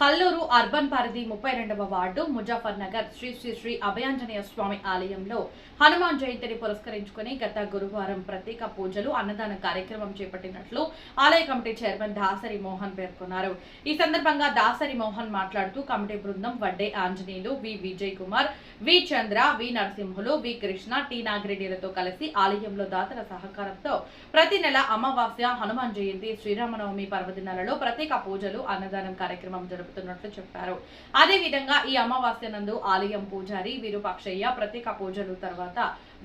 Kalluru urban పరిధి ముప్పై రెండవ వార్డు ముజాఫర్ నగర్ శ్రీ శ్రీ శ్రీ అభయాంజనేయ స్వామి ఆలయంలో హనుమాన్ జయంతిని పురస్కరించుకుని గత గురువారం ప్రత్యేక పూజలు అన్నదాన కార్యక్రమం చేపట్టినట్లు ఆలయ కమిటీ చైర్మన్ దాసరి మోహన్ పేర్కొన్నారు. ఈ సందర్భంగా దాసరి మోహన్ మాట్లాడుతూ కమిటీ బృందం Vadde Anjaneyulu V Vijay Kumar V Chandra V Narasimhulu V Krishna T నాగిరెడ్డిలతో కలిసి ఆలయంలో దాతల సహకారంతో ప్రతి నెల అమావాస్య హనుమాన్ జయంతి శ్రీరామనవమి పర్వదినాలలో ప్రత్యేక పూజలు అన్నదానం కార్యక్రమం జరుపుతున్నట్లు చెప్పారు. అదే విధంగా ఈ అమావాస్య నందు ఆలయం పూజారి విరూపాక్షయ్య ప్రత్యేక పూజలు తర్వాత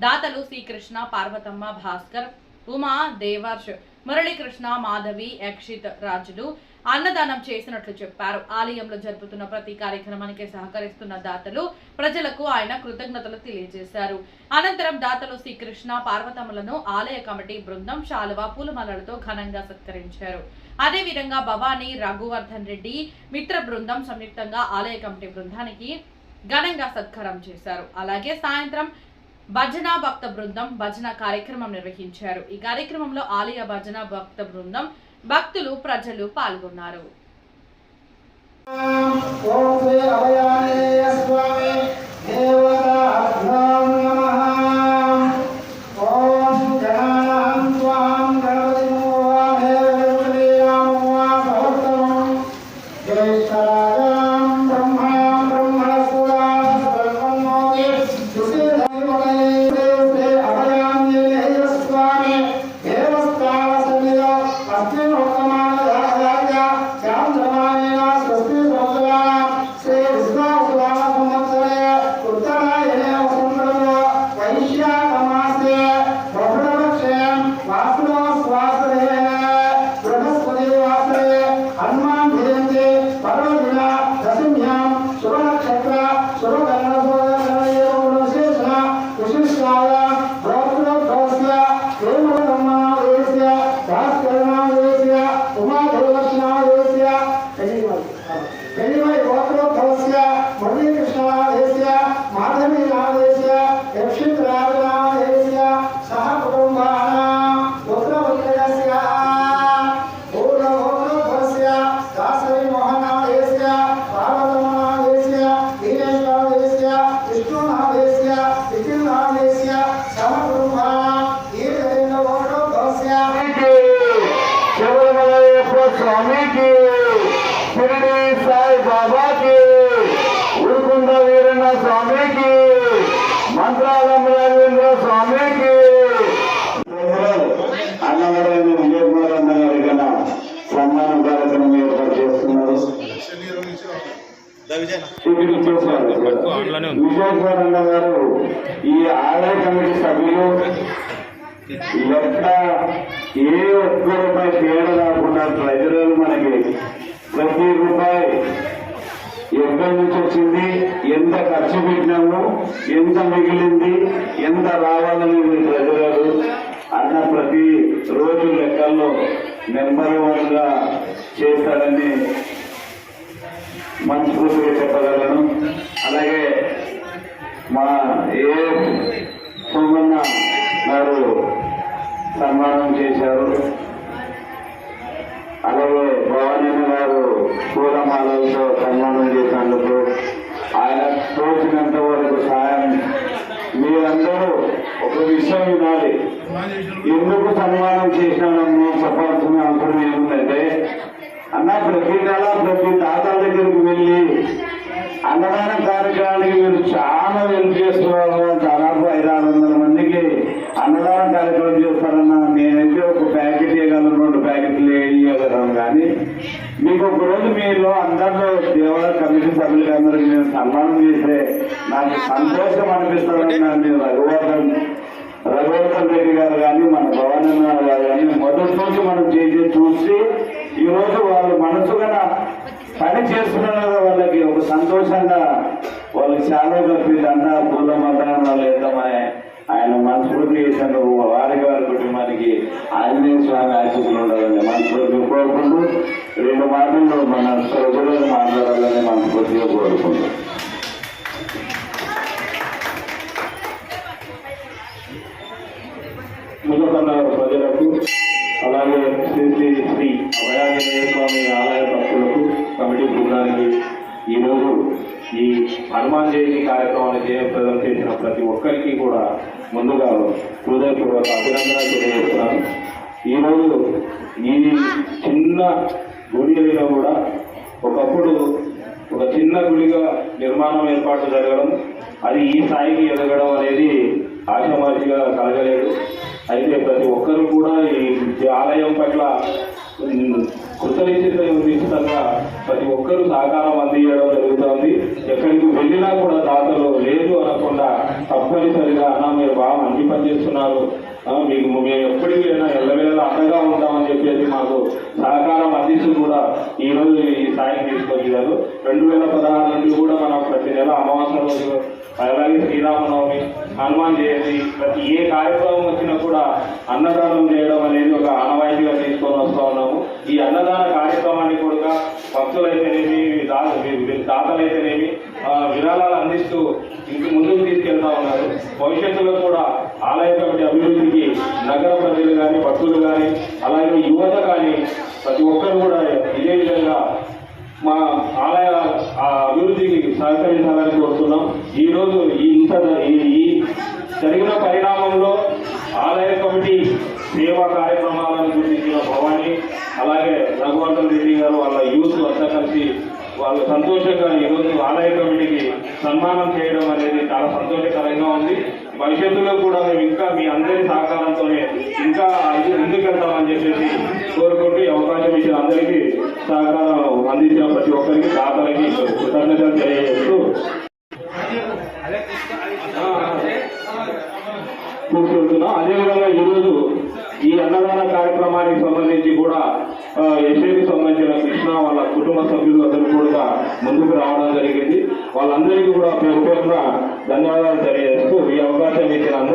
దాతలు శ్రీకృష్ణ పార్వతమ్మ భాస్కర్ ఉమా దేవర్ష్ మురళీకృష్ణ మాధవి యక్షిత్ రాజులు అన్నదానం చేసినట్లు చెప్పారు. ఆలయంలో జరుపుతున్న ప్రతి కార్యక్రమానికి సహకరిస్తున్న దాతలు ప్రజలకు ఆయన కృతజ్ఞతలు తెలియజేశారు. అనంతరం దాతలు శ్రీకృష్ణ పార్వతములను ఆలయ కమిటీ బృందం శాలువ పూలమాలలతో ఘనంగా సత్కరించారు. అదేవిధంగా భవానీ రఘువర్ధన్ రెడ్డి మిత్ర బృందం సంయుక్తంగా ఆలయ కమిటీ బృందానికి ఘనంగా సత్కారం చేశారు. అలాగే సాయంత్రం భజన భక్త బృందం భజన కార్యక్రమం నిర్వహించారు. ఈ కార్యక్రమంలో ఆలయ భజన భక్త బృందం భక్తులు ప్రజలు పాల్గొన్నారు. ఓం శ్రీ అభయానేయ స్వామి దేవతాభ్యాం ఇక్కడ గారు ఈ ఆలయ కమిటీ సభ్యులు ఎట్లా ఏ ఒక్క రూపాయి తేడా రాకుండా ప్రజలు మనకి ప్రతి రూపాయి ఎక్కడి నుంచి వచ్చింది ఎంత ఖర్చు పెట్టినాము ఎంత మిగిలింది ఎంత రావాలని ప్రజలు అన్న ప్రతి రోజు లెక్కల్లో నెంబర్ వన్గా చేస్తారని మనస్ఫూర్తిగా చెప్పగలను. అలాగే మా ఏ సోమన్న గారు సన్మానం చేశారు. అలాగే భవానీన గారు పూలమాలలతో సన్మానం చేసినందుకు ఆయన తోచినంత వరకు సాయం మీరందరూ ఒక విషయం వినాలి. ఎందుకు సన్మానం చేసినానని చెప్పాల్సిన అవసరం ఏముందంటే అన్న ప్రతి నెల ప్రతి తాత దగ్గరికి వెళ్ళి అన్నదాన కార్యక్రమానికి మీరు చాలా హెల్ప్ చేస్తున్నారు. దాదాపు ఐదు ఆరు వందల మందికి అన్నదాన కార్యక్రమం చేస్తారన్న నేనైతే ఒక ప్యాకెట్ ఇవ్వగలను రెండు ప్యాకెట్లు ఇవ్వగలను కానీ మీకు ఒక రోజు మీరు అందరిలో దేవాలయ కమిటీ సభ్యులకి అందరికి నేను సన్మానం చేస్తే నాకు సంతోషం అనిపిస్తుందని నేను రఘువర్ధన్ రఘువర్ధన్ రెడ్డి గారు కానీ మన భవానీ గారు కానీ మొదటి రోజు మనం చేసి చూసి ఈ రోజు వాళ్ళు మనసుగా పని చేస్తున్నారు వాళ్ళకి ఒక సంతోషంగా వాళ్ళకి చాలా కప్పి దండ పూల మతాలను లేదమని ఆయన మనస్ఫూర్తి చేశాను వారికి వారి కుటుంబానికి ఆంజనేయ స్వామి ఆశీస్సులు ఉండాలని మనస్ఫూర్తి కోరుకుంటూ రెండు మాటల్లో మన ప్రజలను మాట్లాడాలని మనస్ఫూర్తిగా కోరుకుంటాం ఈ హనుమాన్ జయంతి కార్యక్రమాన్ని జయప్రదం చేసిన ప్రతి ఒక్కరికి కూడా ముందుగా హృదయపూర్వక అభినందనలు తెలియజేస్తున్నాను. ఈరోజు ఈ చిన్న గుడిలో కూడా ఒకప్పుడు ఒక చిన్న గుడిగా నిర్మాణం ఏర్పాటు జరగడం అది ఈ స్థాయికి ఎదగడం అనేది ఆషామాషిగా కలగలేదు. అయితే ప్రతి ఒక్కరు కూడా ఈ ఆలయం పట్ల కృతజ్ఞత ప్రతి ఒక్కరూ సహకారం అందించడం జరుగుతోంది. ఎక్కడికి వెళ్ళినా కూడా దాతలు లేదు అనకుండా తప్పనిసరిగా అన్న మీరు బాగా మంచి పని చేస్తున్నారు. మీకు మేము ఎప్పటికీ అయినా ఎల్లవేళ అండగా ఉంటామని చెప్పేసి మాకు సహకారం అందిస్తూ కూడా ఈ రోజు ఈ సాయం తీసుకొచ్చారు. రెండు వేల పదహారు నుండి కూడా మనం ప్రతి నెల అమావాస్య రోజు అలాగే శ్రీరామనవమి హనుమాన్ జయంతి ప్రతి ఏ కార్యక్రమం వచ్చినా కూడా అన్నదానం చేయడం అనేది ఒక ఆనవాయి తీసుకొని వస్తూ ఉన్నాము ఈ అన్నదాన కార్యక్రమాన్ని కూడా భక్తులైతేనేమి దా- దాతలైతేనేమి ఆ, విరాళాలు అందిస్తూ ఇంటి ముందుకు తీసుకెళ్తా ఉన్నారు భవిష్యత్తులో కూడా ఆలయ కమిటీ అభివృద్ధికి నగర కానీ భక్తులు కానీ అలాగే యువత కానీ ప్రతి ఒక్కరు కూడా ఇదే విధంగా మా ఆలయ అభివృద్ధికి సహకరించాలని కోరుతున్నాం. ఈ రోజు ఈ ఇంత ఈ జరిగిన పరిణామంలో ఆలయ కమిటీ సేవా కార్యక్రమాలను గుర్తించిన భవాని అలాగే రఘువర్ధన్ రెడ్డి గారు వాళ్ళ యూత్ అంతా కలిసి వాళ్ళు సంతోషంగా ఈరోజు ఆలయ కమిటీకి సన్మానం చేయడం అనేది చాలా సంతోషకరంగా ఉంది. భవిష్యత్తులో కూడా మేము ఇంకా మీ అందరి సహకారంతోనే ఇంకా ముందుకెళ్తామని చెప్పేసి కోరుకుంటూ అవకాశం ఇచ్చిన అందరికీ సహకారం అందించిన ప్రతి ఒక్కరికి దాతలకి కృతజ్ఞతలు తెలియజేస్తూ కూర్చుంటున్నాం. అదేవిధంగా ఈరోజు ఈ అన్నదాన కార్యక్రమానికి సంబంధించి కూడా ఎస్ఐకి సంబంధించిన కృష్ణ వాళ్ళ కుటుంబ సభ్యులు అందరూ కూడా ముందుకు రావడం జరిగింది. వాళ్ళందరికీ కూడా పేరు పేరున ధన్యవాదాలు తెలియజేస్తారు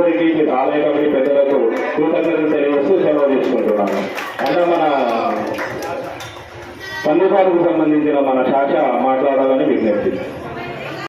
ఈ అవకాశం మీ ఆలయ కమిటీ పెద్దలకు కృతజ్ఞతలు తెలియజేస్తూ సెలవు తీసుకుంటున్నాను. అంటే మన కందుకాలకు సంబంధించిన మన శాఖ మాట్లాడాలని విజ్ఞప్తి.